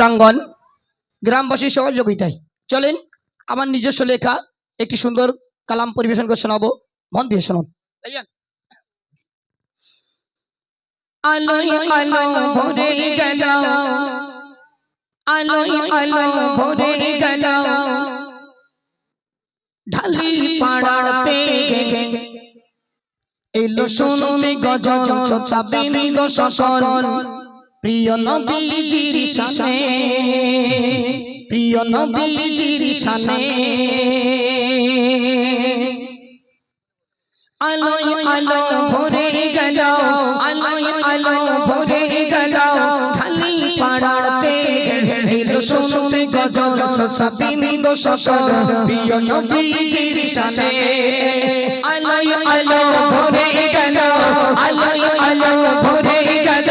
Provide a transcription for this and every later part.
প্রাঙ্গণ গ্রামবাসীর সহযোগিতায়। চলেন আমার নিজস্ব লেখা একটি সুন্দর কালাম পরিবেশন করে শোনাবো। মন দিয়ে শোনাব আলোয় আলো ভরে গেল। আলোয় আলো ভরে গেল। ঢালি পাড়াতে এলো শুনতে সকল প্রিয় নবীজির শানে প্রিয় নবীজির শানে আলোয় আলো ভরে গেল আলোয় আলো ভরে গেল। খালি পাড়াতে এলো শুনতে গজল শ্রোতা বৃন্দ সকল প্রিয় নবীজির শানে আলোয় আলো ভরে গেল আলোয় আলো ভরে গেল।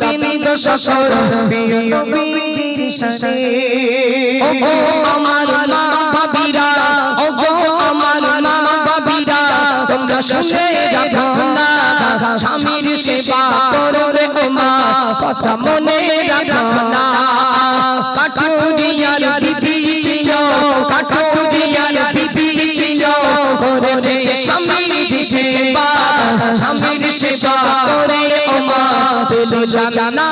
বিনীত সকল প্রিয় নবীজির শানে ও আমার মা বাবিরা স্বামীর সেবা করবে গো মা, কথা মনে রাখো না। ছিল, কাঠুরিয়ার বিবি ছিল, করেছে স্বামীর সেবা করে ও মা পেল ঠিকানা।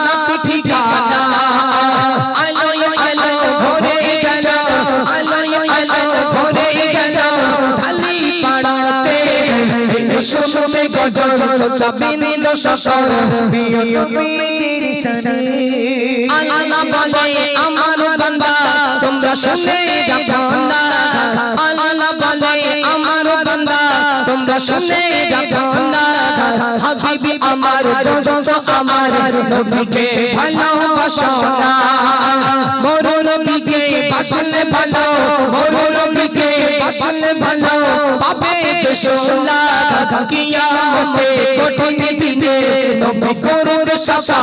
আমার বান্দা তোমরা শুনে আল্লাহ বলে শুনে রাখো না হাবিবি আমার দোস্ত আমার নবীকে ভালোবাসো না। মোর নবীকে বাসলে ভালো মোর নবীকে বাসলে ভালো পাবে যে কিয়ামতে কঠিন দিনে নবী করবে সাফা।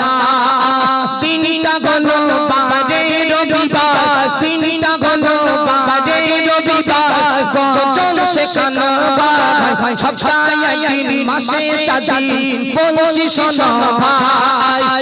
না তিনটা গলো বাদে রবিবার। তিনটা গলো বাদে রবিবার গজল শেখানো সপ্তাহে মাসে চাদিন বলছি শোনো ভাই